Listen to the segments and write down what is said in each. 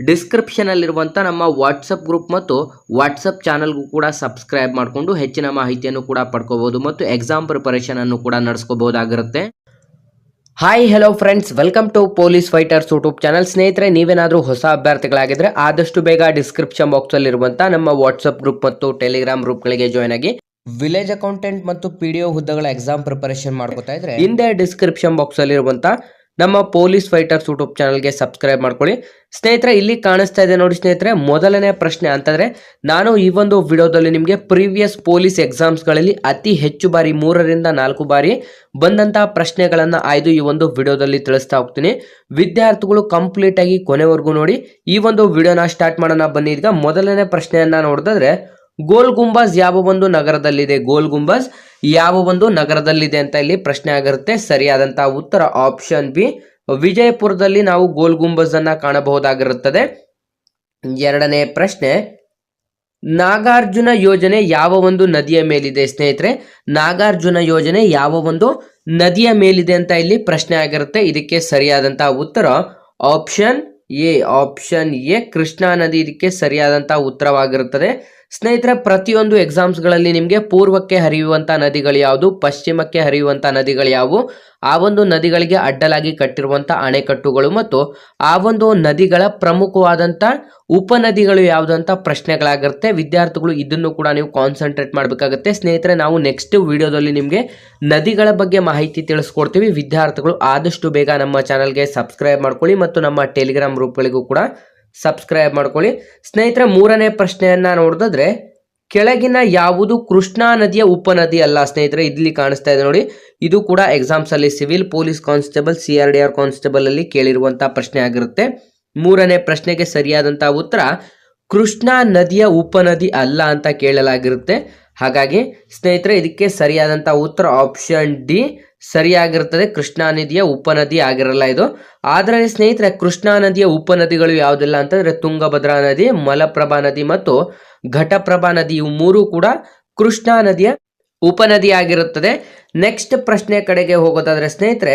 ಡಿಸ್ಕ್ರಿಪ್ಷನಲ್ಲಿರುವಂಥ ನಮ್ಮ WhatsApp group ಮತ್ತು WhatsApp ಚಾನಲ್ಗೂ ಕೂಡ ಸಬ್ಸ್ಕ್ರೈಬ್ ಮಾಡಿಕೊಂಡು ಹೆಚ್ಚಿನ ಮಾಹಿತಿಯನ್ನು ಕೂಡ ಪಡ್ಕೋಬೋದು ಮತ್ತು ಎಕ್ಸಾಮ್ ಪ್ರಿಪರೇಷನನ್ನು ಕೂಡ ನಡೆಸ್ಕೋಬೋದಾಗಿರುತ್ತೆ hi hello friends welcome to police fighters YouTube channel ಸ್ನೇಹಿತರೆ, ನೀವೇನಾದರೂ ಹೊಸ ಅಭ್ಯರ್ಥಿಗಳಾಗಿದ್ದರೆ ಆದಷ್ಟು ಬೇಗ ಡಿಸ್ಕ್ರಿಪ್ಷನ್ ಬಾಕ್ಸಲ್ಲಿರುವಂಥ ನಮ್ಮ ವಾಟ್ಸಪ್ ಗ್ರೂಪ್ ಮತ್ತು ಟೆಲಿಗ್ರಾಮ್ ಗ್ರೂಪ್ಗಳಿಗೆ ಜಾಯ್ನ್ ಆಗಿ. ವಿಲೇಜ್ ಅಕೌಂಟೆಂಟ್ ಮತ್ತು ಪಿ ಡಿ ಓ ಹುದ್ದೆಗಳ ಎಕ್ಸಾಮ್ ಪ್ರಿಪರೇಷನ್ ಮಾಡ್ಕೋತಾ ಇದ್ರೆ, ಹಿಂದೆ ಡಿಸ್ಕ್ರಿಪ್ಷನ್ ಬಾಕ್ಸಲ್ಲಿರುವಂಥ ನಮ್ಮ ಪೊಲೀಸ್ ಫೈಟರ್ಸ್ ಯೂಟ್ಯೂಬ್ ಚಾನಲ್ಗೆ ಸಬ್ಸ್ಕ್ರೈಬ್ ಮಾಡ್ಕೊಳ್ಳಿ. ಸ್ನೇಹಿತರೆ, ಇಲ್ಲಿ ಕಾಣಿಸ್ತಾ ಇದೆ ನೋಡಿ ಸ್ನೇಹಿತರೆ, ಮೊದಲನೇ ಪ್ರಶ್ನೆ ಅಂತಂದರೆ, ನಾನು ಈ ಒಂದು ವಿಡಿಯೋದಲ್ಲಿ ನಿಮಗೆ ಪ್ರೀವಿಯಸ್ ಪೊಲೀಸ್ ಎಕ್ಸಾಮ್ಸ್ಗಳಲ್ಲಿ ಅತಿ ಹೆಚ್ಚು ಬಾರಿ, ಮೂರರಿಂದ ನಾಲ್ಕು ಬಾರಿ ಬಂದಂತಹ ಪ್ರಶ್ನೆಗಳನ್ನು ಆಯ್ದು ಈ ಒಂದು ವಿಡಿಯೋದಲ್ಲಿ ತಿಳಿಸ್ತಾ ಹೋಗ್ತೀನಿ. ವಿದ್ಯಾರ್ಥಿಗಳು ಕಂಪ್ಲೀಟ್ ಆಗಿ ಕೊನೆವರೆಗೂ ನೋಡಿ, ಈ ಒಂದು ವಿಡಿಯೋನ ಸ್ಟಾರ್ಟ್ ಮಾಡೋಣ. ಬನ್ನಿ, ಈಗ ಮೊದಲನೇ ಪ್ರಶ್ನೆಯನ್ನು ನೋಡಿದ್ರೆ ಗೋಲ್ ಗುಂಬಾಜ್ ಯಾವ ಒಂದು ನಗರದಲ್ಲಿದೆ? ಗೋಲ್ ಗುಂಬಾಜ್ ಯಾವ ಒಂದು ನಗರದಲ್ಲಿದೆ ಅಂತ ಇಲ್ಲಿ ಪ್ರಶ್ನೆ ಆಗಿರುತ್ತೆ. ಸರಿಯಾದಂತಹ ಉತ್ತರ ಆಪ್ಷನ್ ಬಿ ವಿಜಯಪುರದಲ್ಲಿ ನಾವು ಗೋಲ್ ಗುಂಬಜ್ ಅನ್ನ ಕಾಣಬಹುದಾಗಿರುತ್ತದೆ. ಎರಡನೇ ಪ್ರಶ್ನೆ, ನಾಗಾರ್ಜುನ ಯೋಜನೆ ಯಾವ ಒಂದು ನದಿಯ ಮೇಲಿದೆ ಸ್ನೇಹಿತರೆ? ನಾಗಾರ್ಜುನ ಯೋಜನೆ ಯಾವ ಒಂದು ನದಿಯ ಮೇಲಿದೆ ಅಂತ ಇಲ್ಲಿ ಪ್ರಶ್ನೆ ಆಗಿರುತ್ತೆ. ಇದಕ್ಕೆ ಸರಿಯಾದಂತಹ ಉತ್ತರ option A option A Krishna ನದಿ. ಇದಕ್ಕೆ ಸರಿಯಾದಂತಹ ಉತ್ತರವಾಗಿರುತ್ತದೆ. ಸ್ನೇಹಿತರೆ, ಪ್ರತಿಯೊಂದು ಎಕ್ಸಾಮ್ಸ್ಗಳಲ್ಲಿ ನಿಮಗೆ ಪೂರ್ವಕ್ಕೆ ಹರಿಯುವಂಥ ನದಿಗಳು ಯಾವುದು, ಪಶ್ಚಿಮಕ್ಕೆ ಹರಿಯುವಂಥ ನದಿಗಳು ಯಾವುವು? ಆ ಒಂದು ನದಿಗಳಿಗೆ ಅಡ್ಡಲಾಗಿ ಕಟ್ಟಿರುವಂಥ ಅಣೆಕಟ್ಟುಗಳು ಮತ್ತು ಆ ಒಂದು ನದಿಗಳ ಪ್ರಮುಖವಾದಂಥ ಉಪನದಿಗಳು ಯಾವುದು ಅಂತ ಪ್ರಶ್ನೆಗಳಾಗಿರುತ್ತೆ. ವಿದ್ಯಾರ್ಥಿಗಳು ಇದನ್ನು ಕೂಡ ನೀವು ಕಾನ್ಸಂಟ್ರೇಟ್ ಮಾಡಬೇಕಾಗುತ್ತೆ. ಸ್ನೇಹಿತರೆ, ನಾವು ನೆಕ್ಸ್ಟ್ ವಿಡಿಯೋದಲ್ಲಿ ನಿಮಗೆ ನದಿಗಳ ಬಗ್ಗೆ ಮಾಹಿತಿ ತಿಳಿಸ್ಕೊಡ್ತೀವಿ. ವಿದ್ಯಾರ್ಥಿಗಳು ಆದಷ್ಟು ಬೇಗ ನಮ್ಮ ಚಾನಲ್ಗೆ ಸಬ್ಸ್ಕ್ರೈಬ್ ಮಾಡ್ಕೊಳ್ಳಿ ಮತ್ತು ನಮ್ಮ ಟೆಲಿಗ್ರಾಮ್ ಗ್ರೂಪ್ಗಳಿಗೂ ಕೂಡ ಸಬ್ಸ್ಕ್ರೈಬ್ ಮಾಡ್ಕೊಳ್ಳಿ. ಸ್ನೇಹಿತರೆ, ಮೂರನೇ ಪ್ರಶ್ನೆಯನ್ನ ನೋಡಿದ್ರೆ ಕೆಳಗಿನ ಯಾವುದು ಕೃಷ್ಣಾ ನದಿಯ ಉಪನದಿ ಅಲ್ಲ ಸ್ನೇಹಿತರೆ? ಇಲ್ಲಿ ಕಾಣಿಸ್ತಾ ಇದೆ ನೋಡಿ. ಇದು ಕೂಡ ಎಕ್ಸಾಮ್ಸ್ ಅಲ್ಲಿ civil police constable, C R D R constable ಅಲ್ಲಿ ಕೇಳಿರುವಂತಹ ಪ್ರಶ್ನೆ ಆಗಿರುತ್ತೆ. ಮೂರನೇ ಪ್ರಶ್ನೆಗೆ ಸರಿಯಾದಂತಹ ಉತ್ತರ, ಕೃಷ್ಣಾ ನದಿಯ ಉಪನದಿ ಅಲ್ಲ ಅಂತ ಕೇಳಲಾಗಿರುತ್ತೆ. ಹಾಗಾಗಿ ಸ್ನೇಹಿತರೆ, ಇದಕ್ಕೆ ಸರಿಯಾದಂತಹ ಉತ್ತರ ಆಪ್ಷನ್ ಡಿ ಸರಿಯಾಗಿರುತ್ತದೆ ಕೃಷ್ಣಾ ನದಿಯ ಉಪನದಿ ಆಗಿರಲ್ಲ ಇದು. ಆದರೆ ಸ್ನೇಹಿತರೆ, ಕೃಷ್ಣಾ ನದಿಯ ಉಪನದಿಗಳು ಯಾವುದೆಲ್ಲ ಅಂತಂದ್ರೆ ತುಂಗಭದ್ರಾ ನದಿ, ಮಲಪ್ರಭಾ ನದಿ ಮತ್ತು ಘಟಪ್ರಭಾ ನದಿ. ಇವು ಮೂರು ಕೂಡ ಕೃಷ್ಣಾ ನದಿಯ ಉಪನದಿ ಆಗಿರುತ್ತದೆ. ನೆಕ್ಸ್ಟ್ ಪ್ರಶ್ನೆ ಕಡೆಗೆ ಹೋಗೋದಾದ್ರೆ ಸ್ನೇಹಿತರೆ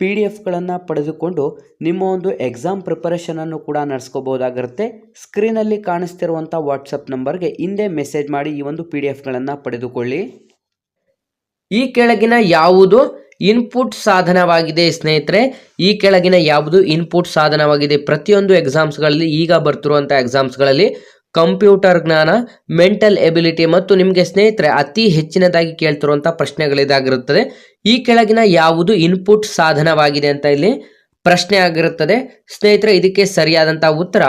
ಪಿ ಡಿ ಎಫ್ಗಳನ್ನು ಪಡೆದುಕೊಂಡು ನಿಮ್ಮ ಒಂದು ಎಕ್ಸಾಮ್ ಪ್ರಿಪರೇಷನನ್ನು ಕೂಡ ನಡೆಸ್ಕೋಬೋದಾಗಿರುತ್ತೆ ಸ್ಕ್ರೀನಲ್ಲಿ ಕಾಣಿಸ್ತಿರುವಂಥ ವಾಟ್ಸಪ್ ನಂಬರ್ಗೆ ಹಿಂದೆ ಮೆಸೇಜ್ ಮಾಡಿ ಈ ಒಂದು ಪಿ ಡಿ ಎಫ್ಗಳನ್ನು ಪಡೆದುಕೊಳ್ಳಿ. ಈ ಕೆಳಗಿನ ಯಾವುದು ಇನ್ಪುಟ್ ಸಾಧನವಾಗಿದೆ ಸ್ನೇಹಿತರೆ? ಈ ಕೆಳಗಿನ ಯಾವುದು ಇನ್ಪುಟ್ ಸಾಧನವಾಗಿದೆ? ಪ್ರತಿಯೊಂದು ಎಕ್ಸಾಮ್ಸ್ಗಳಲ್ಲಿ ಈಗ ಬರ್ತಿರುವಂಥ ಎಕ್ಸಾಮ್ಸ್ಗಳಲ್ಲಿ ಕಂಪ್ಯೂಟರ್ ಜ್ಞಾನ, ಮೆಂಟಲ್ ಎಬಿಲಿಟಿ ಮತ್ತು ನಿಮಗೆ ಸ್ನೇಹಿತರೆ ಅತಿ ಹೆಚ್ಚಿನದಾಗಿ ಕೇಳ್ತಿರುವಂಥ ಪ್ರಶ್ನೆಗಳಿದಾಗಿರುತ್ತದೆ. ಈ ಕೆಳಗಿನ ಯಾವುದು ಇನ್ಪುಟ್ ಸಾಧನವಾಗಿದೆ ಅಂತ ಇಲ್ಲಿ ಪ್ರಶ್ನೆ ಆಗಿರುತ್ತದೆ. ಸ್ನೇಹಿತರೆ, ಇದಕ್ಕೆ ಸರಿಯಾದಂಥ ಉತ್ತರ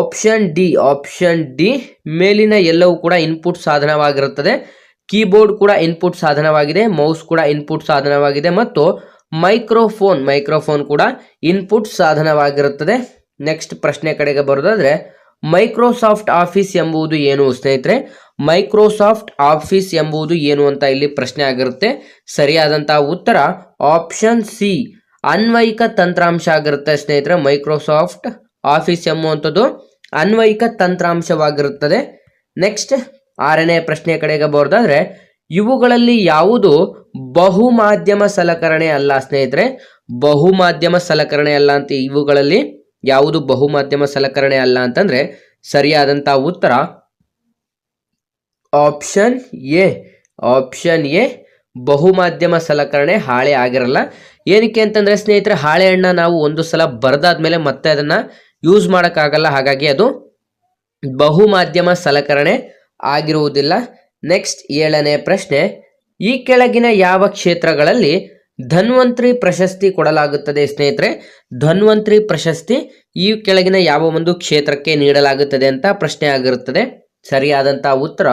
ಆಪ್ಷನ್ ಡಿ. ಆಪ್ಷನ್ ಡಿ, ಮೇಲಿನ ಎಲ್ಲವೂ ಕೂಡ ಇನ್ಪುಟ್ ಸಾಧನವಾಗಿರುತ್ತದೆ. ಕೀಬೋರ್ಡ್ ಕೂಡ ಇನ್ಪುಟ್ ಸಾಧನವಾಗಿದೆ, ಮೌಸ್ ಕೂಡ ಇನ್ಪುಟ್ ಸಾಧನವಾಗಿದೆ ಮತ್ತು ಮೈಕ್ರೋಫೋನ್ ಮೈಕ್ರೋಫೋನ್ ಕೂಡ ಇನ್ಪುಟ್ ಸಾಧನವಾಗಿರುತ್ತದೆ. ನೆಕ್ಸ್ಟ್ ಪ್ರಶ್ನೆ ಕಡೆಗೆ ಬರೋದಾದ್ರೆ ಮೈಕ್ರೋಸಾಫ್ಟ್ ಆಫೀಸ್ ಎಂಬುದು ಏನು ಸ್ನೇಹಿತರೆ? ಮೈಕ್ರೋಸಾಫ್ಟ್ ಆಫೀಸ್ ಎಂಬುದು ಏನು ಅಂತ ಇಲ್ಲಿ ಪ್ರಶ್ನೆ ಆಗಿರುತ್ತೆ. ಸರಿಯಾದಂತಹ ಉತ್ತರ ಆಪ್ಷನ್ ಸಿ. ಅನ್ವಯಿಕ ತಂತ್ರಾಂಶ ಆಗಿರುತ್ತೆ ಸ್ನೇಹಿತರೆ. ಮೈಕ್ರೋಸಾಫ್ಟ್ ಆಫೀಸ್ ಎಂಬುವಂಥದ್ದು ಅನ್ವಯಿಕ ತಂತ್ರಾಂಶವಾಗಿರುತ್ತದೆ. ನೆಕ್ಸ್ಟ್ ಆರನೇ ಪ್ರಶ್ನೆ ಕಡೆಗೆ ಬರೋದಾದ್ರೆ, ಇವುಗಳಲ್ಲಿ ಯಾವುದು ಬಹುಮಾಧ್ಯಮ ಸಲಕರಣೆ ಅಲ್ಲ ಸ್ನೇಹಿತರೆ? ಬಹುಮಾಧ್ಯಮ ಸಲಕರಣೆ ಅಲ್ಲ ಅಂತ ಇವುಗಳಲ್ಲಿ ಯಾವುದು ಬಹುಮಾಧ್ಯಮ ಸಲಕರಣೆ ಅಲ್ಲ ಅಂತಂದ್ರೆ ಸರಿಯಾದಂತ ಉತ್ತರ ಆಪ್ಷನ್ ಎ. ಆಪ್ಷನ್ ಎ ಬಹುಮಾಧ್ಯಮ ಸಲಕರಣೆ ಹಾಳೆ ಆಗಿರಲ್ಲ. ಏನಕ್ಕೆ ಅಂತಂದ್ರೆ ಸ್ನೇಹಿತರೆ ಹಾಳೆಹಣ್ಣ ನಾವು ಒಂದು ಸಲ ಬರೆದಾದ್ಮೇಲೆ ಮತ್ತೆ ಅದನ್ನ ಯೂಸ್ ಮಾಡೋಕ್ಕಾಗಲ್ಲ. ಹಾಗಾಗಿ ಅದು ಬಹುಮಾಧ್ಯಮ ಸಲಕರಣೆ ಆಗಿರುವುದಿಲ್ಲ. ನೆಕ್ಸ್ಟ್ ಏಳನೇ ಪ್ರಶ್ನೆ, ಈ ಕೆಳಗಿನ ಯಾವ ಕ್ಷೇತ್ರಗಳಲ್ಲಿ ಧನ್ವಂತ್ರಿ ಪ್ರಶಸ್ತಿ ಕೊಡಲಾಗುತ್ತದೆ, ಸ್ನೇಹಿತರೆ. ಧನ್ವಂತ್ರಿ ಪ್ರಶಸ್ತಿ ಈ ಕೆಳಗಿನ ಯಾವ ಒಂದು ಕ್ಷೇತ್ರಕ್ಕೆ ನೀಡಲಾಗುತ್ತದೆ ಅಂತ ಪ್ರಶ್ನೆ ಆಗಿರುತ್ತದೆ. ಸರಿಯಾದಂಥ ಉತ್ತರ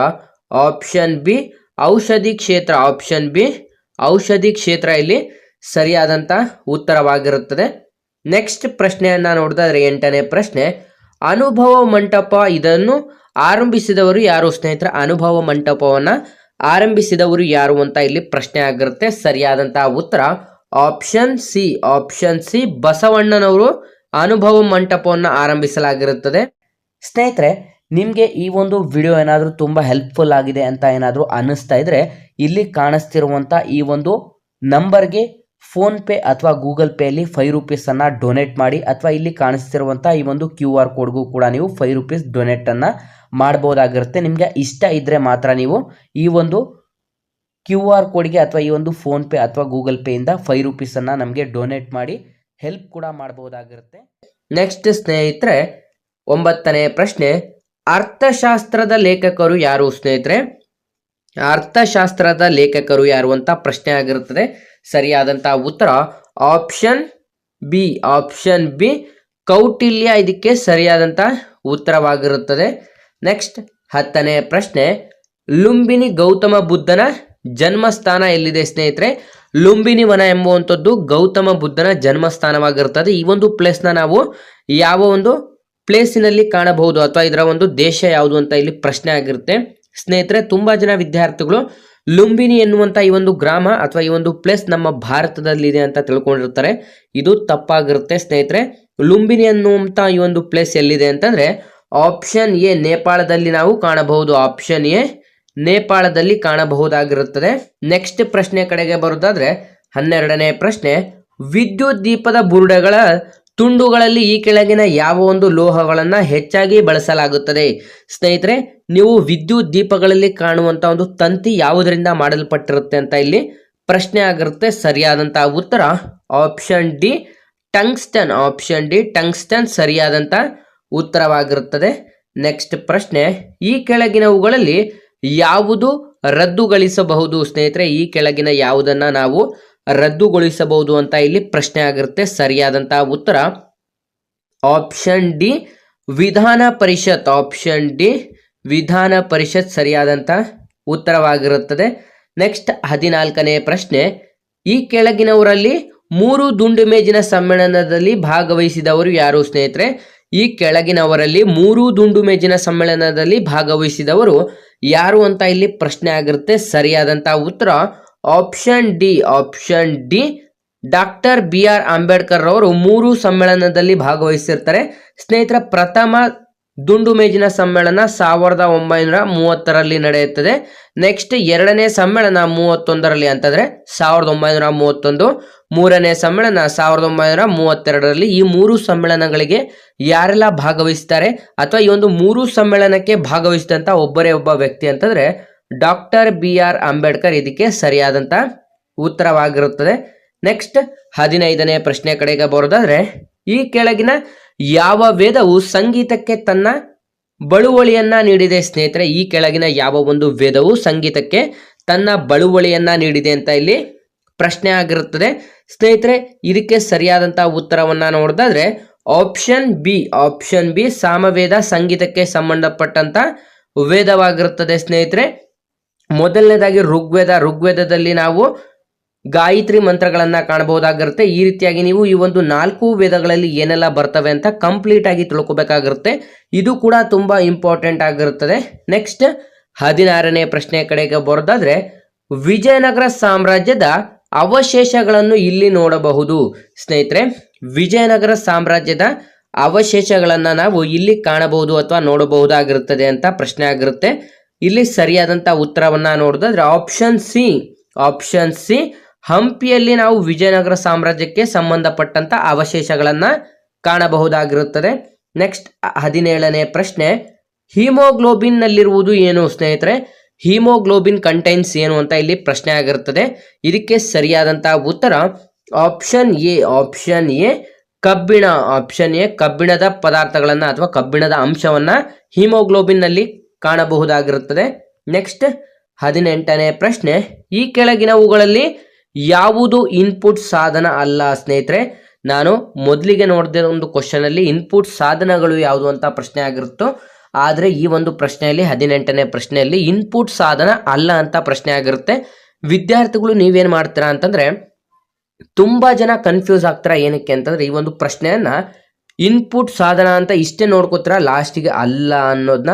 ಆಪ್ಷನ್ ಬಿ. ಔಷಧಿ ಕ್ಷೇತ್ರ ಆಪ್ಷನ್ ಬಿ. ಔಷಧಿ ಕ್ಷೇತ್ರ ಇಲ್ಲಿ ಸರಿಯಾದಂಥ ಉತ್ತರವಾಗಿರುತ್ತದೆ. ನೆಕ್ಸ್ಟ್ ಪ್ರಶ್ನೆಯನ್ನ ನೋಡಿದ್ರೆ ಎಂಟನೇ ಪ್ರಶ್ನೆ. ಅನುಭವ ಮಂಟಪ ಇದನ್ನು ಆರಂಭಿಸಿದವರು ಯಾರು, ಸ್ನೇಹಿತರ? ಅನುಭವ ಮಂಟಪವನ್ನ ಆರಂಭಿಸಿದವರು ಯಾರು ಅಂತ ಇಲ್ಲಿ ಪ್ರಶ್ನೆ ಆಗಿರುತ್ತೆ. ಸರಿಯಾದಂತಹ ಉತ್ತರ ಆಪ್ಷನ್ ಸಿ. ಆಪ್ಷನ್ ಸಿ, ಬಸವಣ್ಣನವರು ಅನುಭವ ಮಂಟಪವನ್ನು ಆರಂಭಿಸಲಾಗಿರುತ್ತದೆ. ಸ್ನೇಹಿತರೆ, ನಿಮಗೆ ಈ ಒಂದು ವಿಡಿಯೋ ಏನಾದರೂ ತುಂಬ ಹೆಲ್ಪ್ಫುಲ್ ಆಗಿದೆ ಅಂತ ಏನಾದರೂ ಅನ್ನಿಸ್ತಾ ಇದ್ರೆ ಇಲ್ಲಿ ಕಾಣಿಸ್ತಿರುವಂಥ ಈ ಒಂದು ನಂಬರ್ಗೆ ಫೋನ್ಪೇ ಅಥವಾ ಗೂಗಲ್ ಪೇಯಲ್ಲಿ ಫೈವ್ ರುಪೀಸನ್ನು ಡೊನೇಟ್ ಮಾಡಿ ಅಥವಾ ಇಲ್ಲಿ ಕಾಣಿಸ್ತಿರುವಂಥ ಈ ಒಂದು ಕ್ಯೂ ಆರ್ ಕೋಡ್ಗೂ ಕೂಡ ನೀವು ಫೈವ್ ರುಪೀಸ್ ಡೊನೇಟನ್ನು ಮಾಡ್ಬೋದಾಗಿರುತ್ತೆ. ನಿಮಗೆ ಇಷ್ಟ ಇದ್ದರೆ ಮಾತ್ರ ನೀವು ಈ ಒಂದು ಕ್ಯೂ ಆರ್ ಕೋಡ್ಗೆ ಅಥವಾ ಈ ಒಂದು ಫೋನ್ಪೇ ಅಥವಾ ಗೂಗಲ್ ಪೇಯಿಂದ ಫೈವ್ ರುಪೀಸನ್ನು ನಮಗೆ ಡೊನೇಟ್ ಮಾಡಿ ಹೆಲ್ಪ್ ಕೂಡ ಮಾಡ್ಬೋದಾಗಿರುತ್ತೆ. ನೆಕ್ಸ್ಟ್ ಸ್ನೇಹಿತರೆ, ಒಂಬತ್ತನೇ ಪ್ರಶ್ನೆ, ಅರ್ಥಶಾಸ್ತ್ರದ ಲೇಖಕರು ಯಾರು ಸ್ನೇಹಿತರೆ? ಅರ್ಥಶಾಸ್ತ್ರದ ಲೇಖಕರು ಯಾರು ಅಂತ ಪ್ರಶ್ನೆ ಆಗಿರುತ್ತದೆ. ಸರಿಯಾದಂತಹ ಉತ್ತರ option B. Option B, Kautilya ಇದಕ್ಕೆ ಸರಿಯಾದಂತಹ ಉತ್ತರವಾಗಿರುತ್ತದೆ. ನೆಕ್ಸ್ಟ್ ಹತ್ತನೇ ಪ್ರಶ್ನೆ, ಲುಂಬಿನಿ ಗೌತಮ ಬುದ್ಧನ ಜನ್ಮಸ್ಥಾನ ಎಲ್ಲಿದೆ ಸ್ನೇಹಿತರೆ? ಲುಂಬಿನಿ ವನ ಎಂಬುವಂಥದ್ದು ಗೌತಮ ಬುದ್ಧನ ಜನ್ಮಸ್ಥಾನವಾಗಿರುತ್ತದೆ. ಈ ಒಂದು ಪ್ಲೇಸ್ನ ನಾವು ಯಾವ ಒಂದು ಪ್ಲೇಸಿನಲ್ಲಿ ಕಾಣಬಹುದು ಅಥವಾ ಇದರ ಒಂದು ದೇಶ ಯಾವುದು ಅಂತ ಇಲ್ಲಿ ಪ್ರಶ್ನೆ ಆಗಿರುತ್ತೆ. ಸ್ನೇಹಿತರೆ, ತುಂಬ ಜನ ವಿದ್ಯಾರ್ಥಿಗಳು ಲುಂಬಿನಿ ಎನ್ನುವಂಥ ಈ ಒಂದು ಗ್ರಾಮ ಅಥವಾ ಈ ಒಂದು ಪ್ಲೇಸ್ ನಮ್ಮ ಭಾರತದಲ್ಲಿದೆ ಅಂತ ತಿಳ್ಕೊಂಡಿರ್ತಾರೆ. ಇದು ತಪ್ಪಾಗಿರುತ್ತೆ ಸ್ನೇಹಿತರೆ. ಲುಂಬಿನಿ ಅನ್ನುವಂಥ ಈ ಒಂದು ಪ್ಲೇಸ್ ಎಲ್ಲಿದೆ ಅಂತಂದ್ರೆ ಆಪ್ಷನ್ ಎ ನೇಪಾಳದಲ್ಲಿ ನಾವು ಕಾಣಬಹುದು. ಆಪ್ಷನ್ ಎ ನೇಪಾಳದಲ್ಲಿ ಕಾಣಬಹುದಾಗಿರುತ್ತದೆ. ನೆಕ್ಸ್ಟ್ ಪ್ರಶ್ನೆ ಕಡೆಗೆ ಬರುವುದಾದ್ರೆ ಹನ್ನೆರಡನೇ ಪ್ರಶ್ನೆ, ವಿದ್ಯುತ್ ದೀಪದ ಬುರುಡೆಗಳ ತುಂಡುಗಳಲ್ಲಿ ಈ ಕೆಳಗಿನ ಯಾವ ಒಂದು ಲೋಹಗಳನ್ನು ಹೆಚ್ಚಾಗಿ ಬಳಸಲಾಗುತ್ತದೆ? ಸ್ನೇಹಿತರೆ, ನೀವು ವಿದ್ಯುತ್ ದೀಪಗಳಲ್ಲಿ ಕಾಣುವಂತ ಒಂದು ತಂತಿ ಯಾವುದರಿಂದ ಮಾಡಲ್ಪಟ್ಟಿರುತ್ತೆ ಅಂತ ಇಲ್ಲಿ ಪ್ರಶ್ನೆ ಆಗಿರುತ್ತೆ. ಸರಿಯಾದಂತಹ ಉತ್ತರ option D tungsten. Option D tungsten ಸರಿಯಾದಂತ ಉತ್ತರವಾಗಿರುತ್ತದೆ. ನೆಕ್ಸ್ಟ್ ಪ್ರಶ್ನೆ, ಈ ಕೆಳಗಿನವುಗಳಲ್ಲಿ ಯಾವುದು ರದ್ದುಗೊಳಿಸಬಹುದು? ಸ್ನೇಹಿತರೆ, ಈ ಕೆಳಗಿನ ಯಾವುದನ್ನು ನಾವು ರದ್ದುಗೊಳಿಸಬಹುದು ಅಂತ ಇಲ್ಲಿ ಪ್ರಶ್ನೆ ಆಗಿರುತ್ತೆ. ಸರಿಯಾದಂತಹ ಉತ್ತರ ಆಪ್ಷನ್ ಡಿ ವಿಧಾನ ಪರಿಷತ್. ಆಪ್ಷನ್ ಡಿ ವಿಧಾನ ಪರಿಷತ್ ಸರಿಯಾದಂಥ ಉತ್ತರವಾಗಿರುತ್ತದೆ. ನೆಕ್ಸ್ಟ್ ಹದಿನಾಲ್ಕನೇ ಪ್ರಶ್ನೆ, ಈ ಕೆಳಗಿನವರಲ್ಲಿ ಮೂರು ದುಂಡು ಮೇಜಿನ ಸಮ್ಮೇಳನದಲ್ಲಿ ಭಾಗವಹಿಸಿದವರು ಯಾರು? ಸ್ನೇಹಿತರೆ ಈ ಕೆಳಗಿನವರಲ್ಲಿ ಮೂರು ದುಂಡು ಮೇಜಿನ ಸಮ್ಮೇಳನದಲ್ಲಿ ಭಾಗವಹಿಸಿದವರು ಯಾರು ಅಂತ ಇಲ್ಲಿ ಪ್ರಶ್ನೆ ಆಗಿರುತ್ತೆ. ಸರಿಯಾದಂಥ ಉತ್ತರ option D. Option D. Doctor B R Ambedkar ಅವರು ಮೂರು ಸಮ್ಮೇಳನದಲ್ಲಿ ಭಾಗವಹಿಸಿರ್ತಾರೆ. ಸ್ನೇಹಿತರ, ಪ್ರಥಮ ದುಂಡು ಮೇಜಿನ ಸಮ್ಮೇಳನ ಸಾವಿರದ ಒಂಬೈನೂರ ಮೂವತ್ತರಲ್ಲಿ ನಡೆಯುತ್ತದೆ. ನೆಕ್ಸ್ಟ್ ಎರಡನೇ ಸಮ್ಮೇಳನ ಮೂವತ್ತೊಂದರಲ್ಲಿ ಅಂತಂದ್ರೆ ಸಾವಿರದ ಒಂಬೈನೂರ ಮೂವತ್ತೊಂದು. ಮೂರನೇ ಸಮ್ಮೇಳನ ಸಾವಿರದ ಒಂಬೈನೂರ ಮೂವತ್ತೆರಡರಲ್ಲಿ ಈ ಮೂರು ಸಮ್ಮೇಳನಗಳಿಗೆ ಯಾರೆಲ್ಲ ಭಾಗವಹಿಸ್ತಾರೆ ಅಥವಾ ಈ ಒಂದು ಮೂರು ಸಮ್ಮೇಳನಕ್ಕೆ ಭಾಗವಹಿಸಿದಂತ ಒಬ್ಬರೇ ಒಬ್ಬ ವ್ಯಕ್ತಿ ಅಂತಂದ್ರೆ ಡಾಕ್ಟರ್ ಬಿ ಆರ್ ಅಂಬೇಡ್ಕರ್ ಇದಕ್ಕೆ ಸರಿಯಾದಂತ ಉತ್ತರವಾಗಿರುತ್ತದೆ. ನೆಕ್ಸ್ಟ್ ಹದಿನೈದನೇ ಪ್ರಶ್ನೆ ಕಡೆಗೆ ಬರೋದಾದ್ರೆ ಈ ಕೆಳಗಿನ ಯಾವ ವೇದವು ಸಂಗೀತಕ್ಕೆ ತನ್ನ ಬಳುವಳಿಯನ್ನ ನೀಡಿದೆ ಸ್ನೇಹಿತರೆ, ಈ ಕೆಳಗಿನ ಯಾವ ಒಂದು ವೇದವು ಸಂಗೀತಕ್ಕೆ ತನ್ನ ಬಳುವಳಿಯನ್ನ ನೀಡಿದೆ ಅಂತ ಇಲ್ಲಿ ಪ್ರಶ್ನೆ ಆಗಿರುತ್ತದೆ. ಸ್ನೇಹಿತರೆ, ಇದಕ್ಕೆ ಸರಿಯಾದಂತ ಉತ್ತರವನ್ನ ನೋಡಿದಾದ್ರೆ option B option B Samaveda ಸಂಗೀತಕ್ಕೆ ಸಂಬಂಧಪಟ್ಟಂತ ವೇದವಾಗಿರುತ್ತದೆ ಸ್ನೇಹಿತರೆ. ಮೊದಲನೇದಾಗಿ ಋಗ್ವೇದ, ಋಗ್ವೇದದಲ್ಲಿ ನಾವು ಗಾಯತ್ರಿ ಮಂತ್ರಗಳನ್ನ ಕಾಣಬಹುದಾಗಿರುತ್ತೆ. ಈ ರೀತಿಯಾಗಿ ನೀವು ಈ ಒಂದು ನಾಲ್ಕು ವೇದಗಳಲ್ಲಿ ಏನೆಲ್ಲ ಬರ್ತವೆ ಅಂತ ಕಂಪ್ಲೀಟ್ ಆಗಿ ತಿಳ್ಕೊಬೇಕಾಗಿರುತ್ತೆ. ಇದು ಕೂಡ ತುಂಬಾ ಇಂಪಾರ್ಟೆಂಟ್ ಆಗಿರುತ್ತದೆ. ನೆಕ್ಸ್ಟ್ ಹದಿನಾರನೇ ಪ್ರಶ್ನೆ ಕಡೆಗೆ ಬರೋದಾದ್ರೆ, ವಿಜಯನಗರ ಸಾಮ್ರಾಜ್ಯದ ಅವಶೇಷಗಳನ್ನು ಇಲ್ಲಿ ನೋಡಬಹುದು. ಸ್ನೇಹಿತರೆ, ವಿಜಯನಗರ ಸಾಮ್ರಾಜ್ಯದ ಅವಶೇಷಗಳನ್ನ ನಾವು ಇಲ್ಲಿ ಕಾಣಬಹುದು ಅಥವಾ ನೋಡಬಹುದಾಗಿರುತ್ತದೆ ಅಂತ ಪ್ರಶ್ನೆ ಆಗಿರುತ್ತೆ. ಇಲ್ಲಿ ಸರಿಯಾದಂತ ಉತ್ತರವನ್ನ ನೋಡೋದಾದ್ರೆ ಆಪ್ಷನ್ ಸಿ ಆಪ್ಷನ್ ಸಿ ಹಂಪಿಯಲ್ಲಿ ನಾವು ವಿಜಯನಗರ ಸಾಮ್ರಾಜ್ಯಕ್ಕೆ ಸಂಬಂಧಪಟ್ಟಂತ ಅವಶೇಷಗಳನ್ನ ಕಾಣಬಹುದಾಗಿರುತ್ತದೆ. ನೆಕ್ಸ್ಟ್ ಹದಿನೇಳನೇ ಪ್ರಶ್ನೆ, ಹಿಮೋಗ್ಲೋಬಿನ್ನಲ್ಲಿರುವುದು ಏನು ಸ್ನೇಹಿತರೆ? ಹಿಮೋಗ್ಲೋಬಿನ್ ಕಂಟೈನ್ಸ್ ಏನು ಅಂತ ಇಲ್ಲಿ ಪ್ರಶ್ನೆ ಆಗಿರುತ್ತದೆ. ಇದಕ್ಕೆ ಸರಿಯಾದಂತಹ ಉತ್ತರ ಆಪ್ಷನ್ ಎ ಆಪ್ಷನ್ ಎ ಕಬ್ಬಿಣ ಆಪ್ಷನ್ ಎ ಕಬ್ಬಿಣದ ಪದಾರ್ಥಗಳನ್ನು ಅಥವಾ ಕಬ್ಬಿಣದ ಅಂಶವನ್ನು ಹಿಮೋಗ್ಲೋಬಿನ್ನಲ್ಲಿ ಕಾಣಬಹುದಾಗಿರುತ್ತದೆ. ನೆಕ್ಸ್ಟ್ ಹದಿನೆಂಟನೇ ಪ್ರಶ್ನೆ, ಈ ಕೆಳಗಿನವುಗಳಲ್ಲಿ ಯಾವುದು ಇನ್ಪುಟ್ ಸಾಧನ ಅಲ್ಲ ಸ್ನೇಹಿತರೆ? ನಾನು ಮೊದಲಿಗೆ ನೋಡಿದ ಒಂದು ಕ್ವಶನ್ ಅಲ್ಲಿ ಇನ್ಪುಟ್ ಸಾಧನಗಳು ಯಾವುದು ಅಂತ ಪ್ರಶ್ನೆ ಆಗಿರುತ್ತೋ, ಆದರೆ ಈ ಒಂದು ಪ್ರಶ್ನೆಯಲ್ಲಿ, ಹದಿನೆಂಟನೇ ಪ್ರಶ್ನೆಯಲ್ಲಿ ಇನ್ಪುಟ್ ಸಾಧನ ಅಲ್ಲ ಅಂತ ಪ್ರಶ್ನೆ ಆಗಿರುತ್ತೆ. ವಿದ್ಯಾರ್ಥಿಗಳು ನೀವೇನು ಮಾಡ್ತೀರಾ ಅಂತಂದ್ರೆ, ತುಂಬಾ ಜನ ಕನ್ಫ್ಯೂಸ್ ಆಗ್ತಾರ ಏನಕ್ಕೆ ಅಂತಂದ್ರೆ, ಈ ಒಂದು ಪ್ರಶ್ನೆಯನ್ನ ಇನ್ಪುಟ್ ಸಾಧನ ಅಂತ ಇಷ್ಟೇ ನೋಡ್ಕೋತೀರಾ ಲಾಸ್ಟಿಗೆ ಅಲ್ಲ ಅನ್ನೋದನ್ನ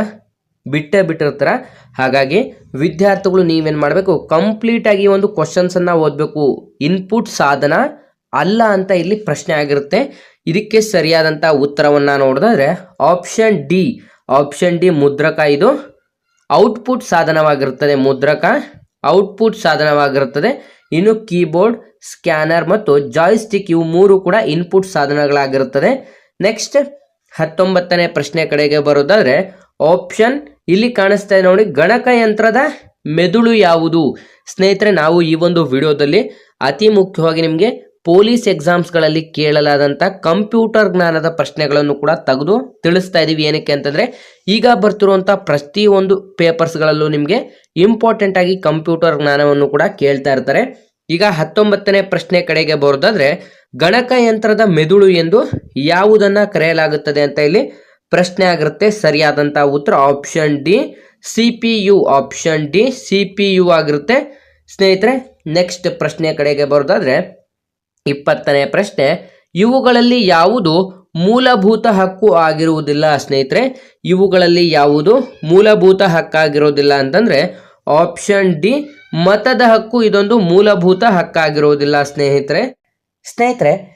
ಬಿಟ್ಟೇ ಬಿಟ್ಟಿರ್ತಾರೆ ಹಾಗಾಗಿ ವಿದ್ಯಾರ್ಥಿಗಳು ನೀವೇನು ಮಾಡಬೇಕು? ಕಂಪ್ಲೀಟಾಗಿ ಒಂದು ಕ್ವಶನ್ಸನ್ನು ಓದಬೇಕು. ಇನ್ಪುಟ್ ಸಾಧನ ಅಲ್ಲ ಅಂತ ಇಲ್ಲಿ ಪ್ರಶ್ನೆ ಆಗಿರುತ್ತೆ. ಇದಕ್ಕೆ ಸರಿಯಾದಂಥ ಉತ್ತರವನ್ನು ನೋಡಿದ್ರೆ ಆಪ್ಷನ್ ಡಿ ಆಪ್ಷನ್ ಡಿ ಮುದ್ರಕ ಇದು. ಔಟ್ಪುಟ್ ಸಾಧನವಾಗಿರುತ್ತದೆ ಮುದ್ರಕ. ಔಟ್ಪುಟ್ ಸಾಧನವಾಗಿರುತ್ತದೆ. ಇನ್ನು ಕೀಬೋರ್ಡ್ ಸ್ಕ್ಯಾನರ್ ಮತ್ತು ಜಾಯ್ಸ್ಟಿಕ್ ಇವು ಮೂರು ಕೂಡ ಇನ್ಪುಟ್ ಸಾಧನಗಳಾಗಿರುತ್ತದೆ. ನೆಕ್ಸ್ಟ್ ಹತ್ತೊಂಬತ್ತನೇ ಪ್ರಶ್ನೆ ಕಡೆಗೆ ಬರೋದಾದ್ರೆ ಆಪ್ಷನ್ ಇಲ್ಲಿ ಕಾಣಿಸ್ತಾ ಇದೆ ನೋಡಿ ಗಣಕಯಂತ್ರದ ಮೆದುಳು ಯಾವುದು? ಸ್ನೇಹಿತರೆ, ನಾವು ಈ ಒಂದು ವಿಡಿಯೋದಲ್ಲಿ ಅತಿ ಮುಖ್ಯವಾಗಿ ನಿಮಗೆ ಪೊಲೀಸ್ ಎಕ್ಸಾಮ್ಸ್ಗಳಲ್ಲಿ ಕೇಳಲಾದಂಥ ಕಂಪ್ಯೂಟರ್ ಜ್ಞಾನದ ಪ್ರಶ್ನೆಗಳನ್ನು ಕೂಡ ತೆಗೆದು ತಿಳಿಸ್ತಾ ಇದ್ದೀವಿ ಏನಕ್ಕೆ ಅಂತಂದರೆ, ಈಗ ಬರ್ತಿರುವಂಥ ಪ್ರತಿಯೊಂದು ಪೇಪರ್ಸ್ಗಳಲ್ಲೂ ನಿಮಗೆ ಇಂಪಾರ್ಟೆಂಟ್ ಆಗಿ ಕಂಪ್ಯೂಟರ್ ಜ್ಞಾನವನ್ನು ಕೂಡ ಕೇಳ್ತಾ ಇರ್ತಾರೆ. ಈಗ ಹತ್ತೊಂಬತ್ತನೇ ಪ್ರಶ್ನೆ ಕಡೆಗೆ ಬರೋದಾದ್ರೆ ಗಣಕಯಂತ್ರದ ಮೆದುಳು ಎಂದು ಯಾವುದನ್ನು ಕರೆಯಲಾಗುತ್ತದೆ ಅಂತ ಇಲ್ಲಿ ಪ್ರಶ್ನೆ ಆಗಿರುತ್ತೆ. ಸರಿಯಾದಂಥ ಉತ್ತರ option D C P U option D C P U ಆಗಿರುತ್ತೆ. ಸ್ನೇಹಿತರೆ ನೆಕ್ಸ್ಟ್ ಪ್ರಶ್ನೆ ಕಡೆಗೆ ಬರೋದಾದ್ರೆ, ಇಪ್ಪತ್ತನೇ ಪ್ರಶ್ನೆ, ಇವುಗಳಲ್ಲಿ ಯಾವುದು ಮೂಲಭೂತ ಹಕ್ಕು ಆಗಿರುವುದಿಲ್ಲ ಸ್ನೇಹಿತರೆ? ಇವುಗಳಲ್ಲಿ ಯಾವುದು ಮೂಲಭೂತ ಹಕ್ಕಾಗಿರೋದಿಲ್ಲ ಅಂತಂದ್ರೆ ಆಪ್ಷನ್ ಡಿ ಮತದ ಹಕ್ಕು ಇದೊಂದು ಮೂಲಭೂತ ಹಕ್ಕಾಗಿರೋದಿಲ್ಲ ಸ್ನೇಹಿತರೆ. ಸ್ನೇಹಿತರೆ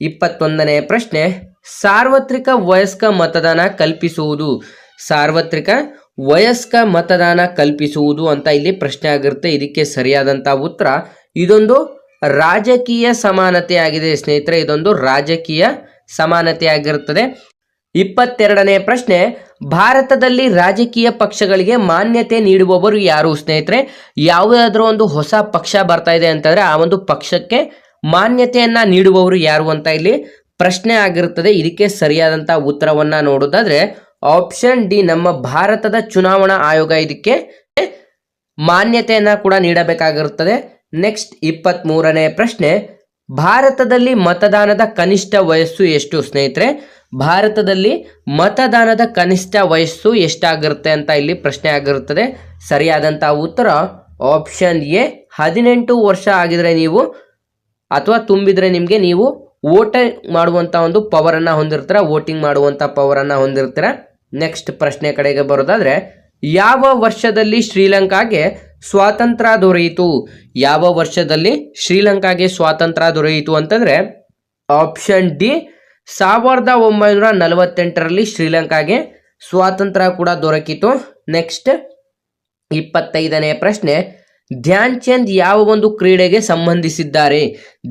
ಇಪ್ಪತ್ತೊಂದನೇ ಪ್ರಶ್ನೆ, ಸಾರ್ವತ್ರಿಕ ವಯಸ್ಕ ಮತದಾನ ಕಲ್ಪಿಸುವುದು. ಸಾರ್ವತ್ರಿಕ ವಯಸ್ಕ ಮತದಾನ ಕಲ್ಪಿಸುವುದು ಅಂತ ಇಲ್ಲಿ ಪ್ರಶ್ನೆ ಆಗಿರುತ್ತೆ. ಇದಕ್ಕೆ ಸರಿಯಾದಂಥ ಉತ್ತರ, ಇದೊಂದು ರಾಜಕೀಯ ಸಮಾನತೆ ಆಗಿದೆ ಸ್ನೇಹಿತರೆ. ಇದೊಂದು ರಾಜಕೀಯ ಸಮಾನತೆ ಆಗಿರುತ್ತದೆ. ಇಪ್ಪತ್ತೆರಡನೇ ಪ್ರಶ್ನೆ, ಭಾರತದಲ್ಲಿ ರಾಜಕೀಯ ಪಕ್ಷಗಳಿಗೆ ಮಾನ್ಯತೆ ನೀಡುವವರು ಯಾರು ಸ್ನೇಹಿತರೆ? ಯಾವುದಾದ್ರೂ ಒಂದು ಹೊಸ ಪಕ್ಷ ಬರ್ತಾ ಇದೆ ಅಂತಂದ್ರೆ ಆ ಒಂದು ಪಕ್ಷಕ್ಕೆ ಮಾನ್ಯತೆಯನ್ನ ನೀಡುವವರು ಯಾರು ಅಂತ ಇಲ್ಲಿ ಪ್ರಶ್ನೆ ಆಗಿರುತ್ತದೆ. ಇದಕ್ಕೆ ಸರಿಯಾದಂತ ಉತ್ತರವನ್ನ ನೋಡೋದಾದ್ರೆ ಆಪ್ಷನ್ ಡಿ ನಮ್ಮ ಭಾರತದ ಚುನಾವಣಾ ಆಯೋಗ ಇದಕ್ಕೆ ಮಾನ್ಯತೆಯನ್ನ ಕೂಡ ನೀಡಬೇಕಾಗಿರುತ್ತದೆ. ನೆಕ್ಸ್ಟ್ ಇಪ್ಪತ್ತ್ ಮೂರನೇ ಪ್ರಶ್ನೆ, ಭಾರತದಲ್ಲಿ ಮತದಾನದ ಕನಿಷ್ಠ ವಯಸ್ಸು ಎಷ್ಟು ಸ್ನೇಹಿತರೆ? ಭಾರತದಲ್ಲಿ ಮತದಾನದ ಕನಿಷ್ಠ ವಯಸ್ಸು ಎಷ್ಟಾಗಿರುತ್ತೆ ಅಂತ ಇಲ್ಲಿ ಪ್ರಶ್ನೆ ಆಗಿರುತ್ತದೆ. ಸರಿಯಾದಂತಹ ಉತ್ತರ ಆಪ್ಷನ್ ಎ ಹದಿನೆಂಟು ವರ್ಷ ಆಗಿದ್ರೆ ನೀವು ಅಥವಾ ತುಂಬಿದ್ರೆ ನಿಮಗೆ ನೀವು ಓಟ ಮಾಡುವಂಥ ಒಂದು ಪವರನ್ನು ಹೊಂದಿರ್ತೀರ ವೋಟಿಂಗ್ ಮಾಡುವಂಥ ಪವರನ್ನು ಹೊಂದಿರ್ತೀರ. ನೆಕ್ಸ್ಟ್ ಪ್ರಶ್ನೆ ಕಡೆಗೆ ಬರೋದಾದರೆ, ಯಾವ ವರ್ಷದಲ್ಲಿ ಶ್ರೀಲಂಕಾಗೆ ಸ್ವಾತಂತ್ರ್ಯ ದೊರೆಯಿತು? ಯಾವ ವರ್ಷದಲ್ಲಿ ಶ್ರೀಲಂಕಾಗೆ ಸ್ವಾತಂತ್ರ್ಯ ದೊರೆಯಿತು ಅಂತಂದ್ರೆ ಆಪ್ಷನ್ ಡಿ ಸಾವಿರದ ಒಂಬೈನೂರ ನಲವತ್ತೆಂಟರಲ್ಲಿ ಶ್ರೀಲಂಕಾಗೆ ಸ್ವಾತಂತ್ರ್ಯ ಕೂಡ ದೊರಕಿತು. ನೆಕ್ಸ್ಟ್ ಇಪ್ಪತ್ತೈದನೇ ಪ್ರಶ್ನೆ ಧ್ಯಾನ್ ಚಂದ್ ಯಾವ ಒಂದು ಕ್ರೀಡೆಗೆ ಸಂಬಂಧಿಸಿದ್ದಾರೆ?